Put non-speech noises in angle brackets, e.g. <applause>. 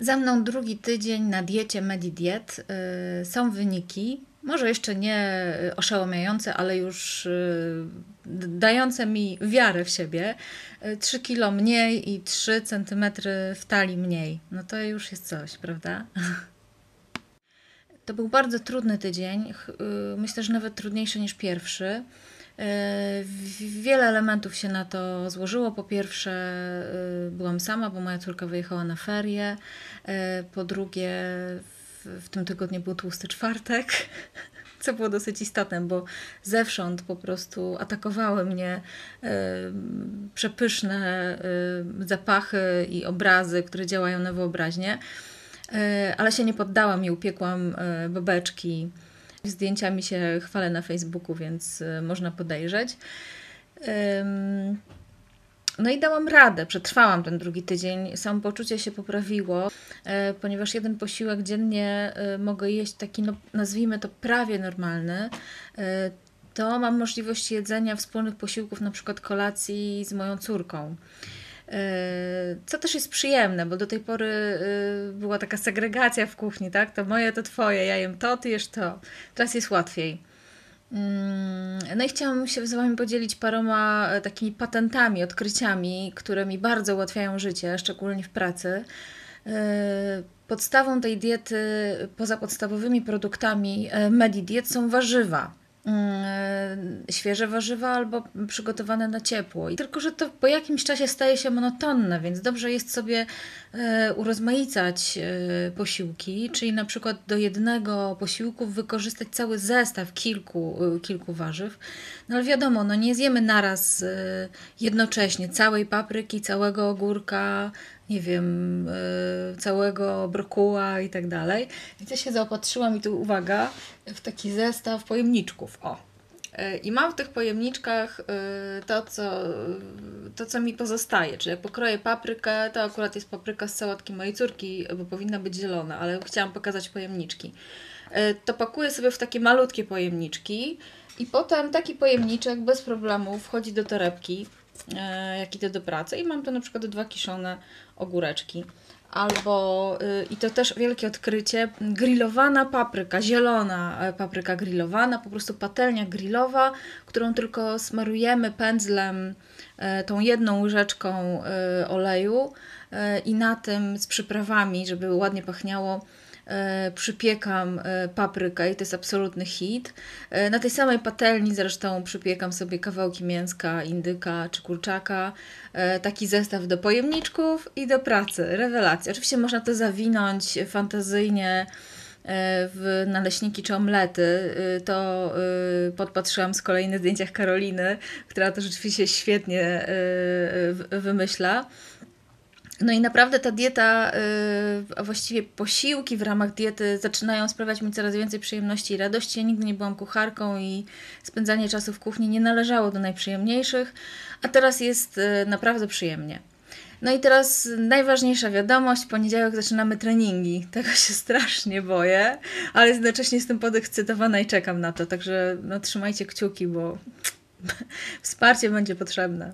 Za mną drugi tydzień na diecie MediDiet. Y, są wyniki, może jeszcze nie oszałamiające, ale już y, dające mi wiarę w siebie. 3 y, kilo mniej i 3 cm w talii mniej. No to już jest coś, prawda? <laughs> To był bardzo trudny tydzień. Myślę, że nawet trudniejszy niż pierwszy. E, wiele elementów się na to złożyło. Po pierwsze, e, byłam sama, bo moja córka wyjechała na ferie. E, po drugie, w, tym tygodniu był tłusty czwartek, <laughs> co było dosyć istotne, bo zewsząd po prostu atakowały mnie przepyszne zapachy i obrazy, które działają na wyobraźnię. Ale się nie poddałam i upiekłam babeczki Zdjęciami się chwalę na Facebooku, więc y, można podejrzeć. No i dałam radę, przetrwałam ten drugi tydzień. Samopoczucie się poprawiło, e, ponieważ jeden posiłek dziennie e, mogę jeść taki, no, nazwijmy to prawie normalny. E, to mam możliwość jedzenia wspólnych posiłków, na przykład kolacji z moją córką. Co też jest przyjemne, bo do tej pory y, była taka segregacja w kuchni, tak? To moje, to twoje, ja jem to, ty jesz to. Teraz jest łatwiej. Mm, no i chciałam się z Wami podzielić paroma e, takimi patentami, odkryciami, które mi bardzo ułatwiają życie, szczególnie w pracy. E, podstawą tej diety, poza podstawowymi produktami e, MediDiet są warzywa. Mm, świeże warzywa albo przygotowane na ciepło. Tylko, że to po jakimś czasie staje się monotonne, więc dobrze jest sobie e, urozmaicać e, posiłki, czyli na przykład do jednego posiłku wykorzystać cały zestaw kilku, kilku warzyw. No ale wiadomo, no nie zjemy naraz jednocześnie całej papryki, całego ogórka, nie wiem, y, całego brokuła i tak dalej. Więc ja się zaopatrzyłam i tu uwaga, w taki zestaw pojemniczków. O. Y, I mam w tych pojemniczkach y, to co, to, co mi pozostaje. Czyli jak pokroję paprykę, to akurat jest papryka z sałatki mojej córki, bo powinna być zielona, ale chciałam pokazać pojemniczki. To pakuję sobie w takie malutkie pojemniczki i potem taki pojemniczek bez problemu wchodzi do torebki E, jak idę do pracy i mam tu na przykład dwa kiszone ogóreczki. Albo, y, i to też wielkie odkrycie, grillowana papryka, zielona e, papryka grillowana, po prostu patelnia grillowa, którą tylko smarujemy pędzlem, e, tą jedną łyżeczką oleju i na tym z przyprawami, żeby ładnie pachniało, E, przypiekam e, paprykę i to jest absolutny hit. E, na tej samej patelni zresztą przypiekam sobie kawałki mięska, indyka czy kurczaka. Taki zestaw do pojemniczków i do pracy. Rewelacja. Oczywiście można to zawinąć fantazyjnie w naleśniki czy omlety. To podpatrzyłam z kolejnych zdjęciach Karoliny, która to rzeczywiście świetnie wymyśla. No i naprawdę ta dieta, yy, a właściwie posiłki w ramach diety zaczynają sprawiać mi coraz więcej przyjemności i radości. Ja nigdy nie byłam kucharką i spędzanie czasu w kuchni nie należało do najprzyjemniejszych, a teraz jest yy, naprawdę przyjemnie. No i teraz najważniejsza wiadomość, w poniedziałek zaczynamy treningi. Tego się strasznie boję, ale jednocześnie jestem podekscytowana i czekam na to, także no, trzymajcie kciuki, bo wsparcie będzie potrzebne.